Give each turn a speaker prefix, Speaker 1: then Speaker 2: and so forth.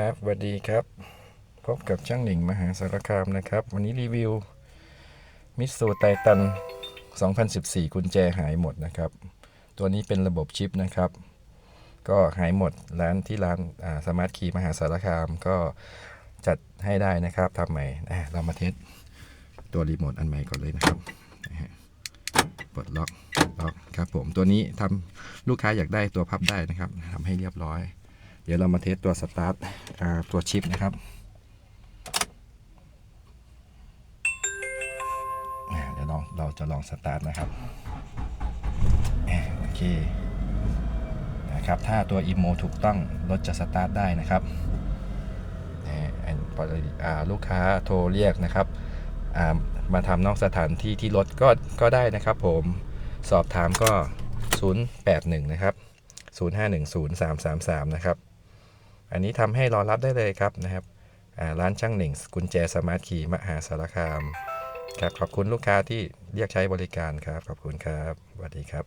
Speaker 1: ครับสวัสดีครับ พบกับช่างหนิงมหาสารคามนะครับ วันนี้รีวิว มิสูไทตัน 2014 กุญแจหายหมดนะครับ ตัวนี้เป็นระบบชิปนะครับ ก็หายหมดร้านที่ร้านสมาร์ทคีมหาสารคามก็จัดให้ได้นะครับทำใหม่เรามาเทสตัวรีโมทอันใหม่ก่อนเลยนะครับปลดล็อกล็อกครับผมตัวนี้ทำลูกค้าอยากได้ตัวพับได้นะครับทำให้เรียบร้อย เดี๋ยวเรามาเทสตัวสตาร์ทตัวชิปนะครับเดี๋ยวลองเราจะลองสตาร์ทนะครับโอเคนะครับถ้าตัวอีโมถูกต้องรถจะสตาร์ทได้นะครับอ่พอลูกค้าโทรเรียกนะครับมาทำนอกสถานที่ที่รถก็ก็ได้นะครับ ผมสอบถามก็ 081 นะครับ 0510333 นะครับ อันนี้ทำให้รอรับได้เลยครับนะครับร้านช่างหนึ่งกุญแจสมาร์ทคีย์มหาสารคามครับขอบคุณลูกค้าที่เรียกใช้บริการครับ ขอบคุณครับสวัสดีครับ